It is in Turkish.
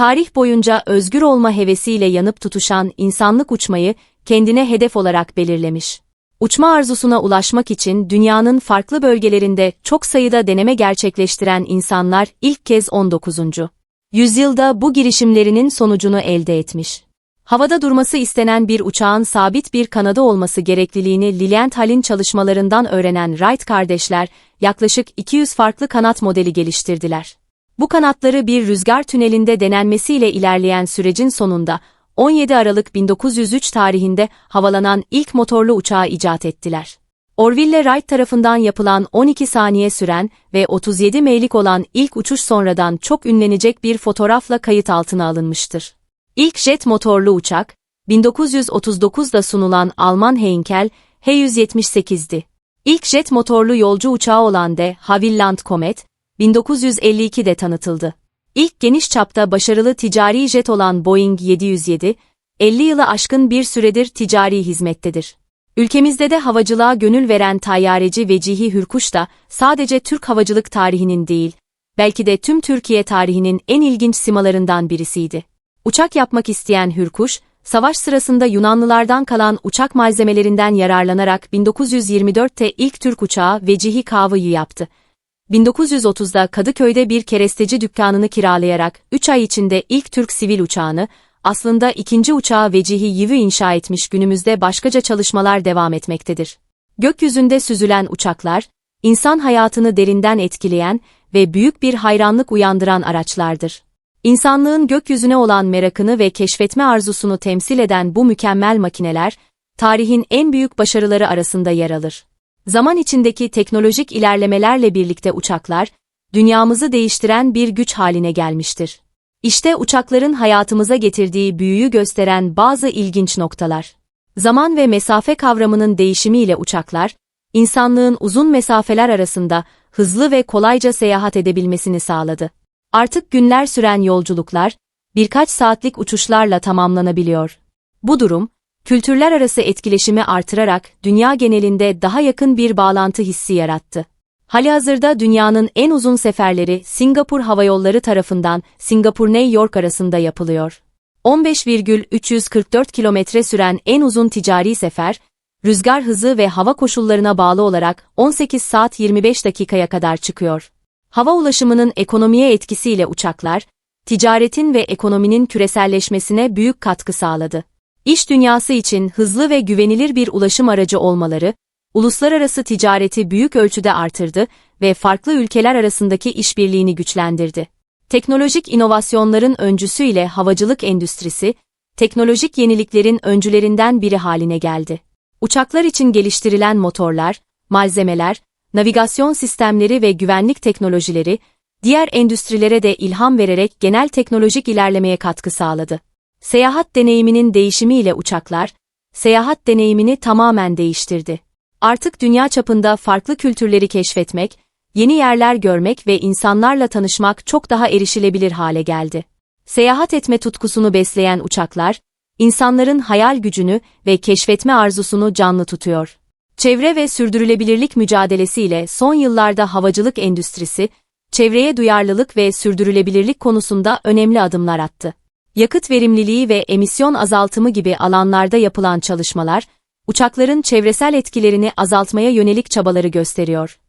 Tarih boyunca özgür olma hevesiyle yanıp tutuşan insanlık uçmayı kendine hedef olarak belirlemiş. Uçma arzusuna ulaşmak için dünyanın farklı bölgelerinde çok sayıda deneme gerçekleştiren insanlar ilk kez 19. yüzyılda bu girişimlerinin sonucunu elde etmiş. Havada durması istenen bir uçağın sabit bir kanadı olması gerekliliğini Lilienthal'in çalışmalarından öğrenen Wright kardeşler, yaklaşık 200 farklı kanat modeli geliştirdiler. Bu kanatları bir rüzgar tünelinde denenmesiyle ilerleyen sürecin sonunda, 17 Aralık 1903 tarihinde havalanan ilk motorlu uçağı icat ettiler. Orville Wright tarafından yapılan 12 saniye süren ve 37 meylik olan ilk uçuş sonradan çok ünlenecek bir fotoğrafla kayıt altına alınmıştır. İlk jet motorlu uçak, 1939'da sunulan Alman Heinkel H-178'di. İlk jet motorlu yolcu uçağı olan de Havilland Comet, 1952'de tanıtıldı. İlk geniş çapta başarılı ticari jet olan Boeing 707, 50 yılı aşkın bir süredir ticari hizmettedir. Ülkemizde de havacılığa gönül veren tayyareci Vecihi Hürkuş da sadece Türk havacılık tarihinin değil, belki de tüm Türkiye tarihinin en ilginç simalarından birisiydi. Uçak yapmak isteyen Hürkuş, savaş sırasında Yunanlılardan kalan uçak malzemelerinden yararlanarak 1924'te ilk Türk uçağı Vecihi Kavı'yı yaptı. 1930'da Kadıköy'de bir keresteci dükkanını kiralayarak 3 ay içinde ilk Türk sivil uçağını, aslında ikinci uçağı Vecihi Yivü inşa etmiş günümüzde başkaca çalışmalar devam etmektedir. Gökyüzünde süzülen uçaklar, insan hayatını derinden etkileyen ve büyük bir hayranlık uyandıran araçlardır. İnsanlığın gökyüzüne olan merakını ve keşfetme arzusunu temsil eden bu mükemmel makineler, tarihin en büyük başarıları arasında yer alır. Zaman içindeki teknolojik ilerlemelerle birlikte uçaklar, dünyamızı değiştiren bir güç haline gelmiştir. İşte uçakların hayatımıza getirdiği büyüyü gösteren bazı ilginç noktalar. Zaman ve mesafe kavramının değişimiyle uçaklar, insanlığın uzun mesafeler arasında hızlı ve kolayca seyahat edebilmesini sağladı. Artık günler süren yolculuklar, birkaç saatlik uçuşlarla tamamlanabiliyor. Bu durum, kültürler arası etkileşimi artırarak dünya genelinde daha yakın bir bağlantı hissi yarattı. Halihazırda dünyanın en uzun seferleri Singapur Hava Yolları tarafından Singapur-New York arasında yapılıyor. 15,344 kilometre süren en uzun ticari sefer, rüzgar hızı ve hava koşullarına bağlı olarak 18 saat 25 dakikaya kadar çıkıyor. Hava ulaşımının ekonomiye etkisiyle uçaklar, ticaretin ve ekonominin küreselleşmesine büyük katkı sağladı. İş dünyası için hızlı ve güvenilir bir ulaşım aracı olmaları, uluslararası ticareti büyük ölçüde artırdı ve farklı ülkeler arasındaki işbirliğini güçlendirdi. Teknolojik inovasyonların öncüsüyle havacılık endüstrisi, teknolojik yeniliklerin öncülerinden biri haline geldi. Uçaklar için geliştirilen motorlar, malzemeler, navigasyon sistemleri ve güvenlik teknolojileri, diğer endüstrilere de ilham vererek genel teknolojik ilerlemeye katkı sağladı. Seyahat deneyiminin değişimiyle uçaklar, seyahat deneyimini tamamen değiştirdi. Artık dünya çapında farklı kültürleri keşfetmek, yeni yerler görmek ve insanlarla tanışmak çok daha erişilebilir hale geldi. Seyahat etme tutkusunu besleyen uçaklar, insanların hayal gücünü ve keşfetme arzusunu canlı tutuyor. Çevre ve sürdürülebilirlik mücadelesiyle son yıllarda havacılık endüstrisi, çevreye duyarlılık ve sürdürülebilirlik konusunda önemli adımlar attı. Yakıt verimliliği ve emisyon azaltımı gibi alanlarda yapılan çalışmalar, uçakların çevresel etkilerini azaltmaya yönelik çabaları gösteriyor.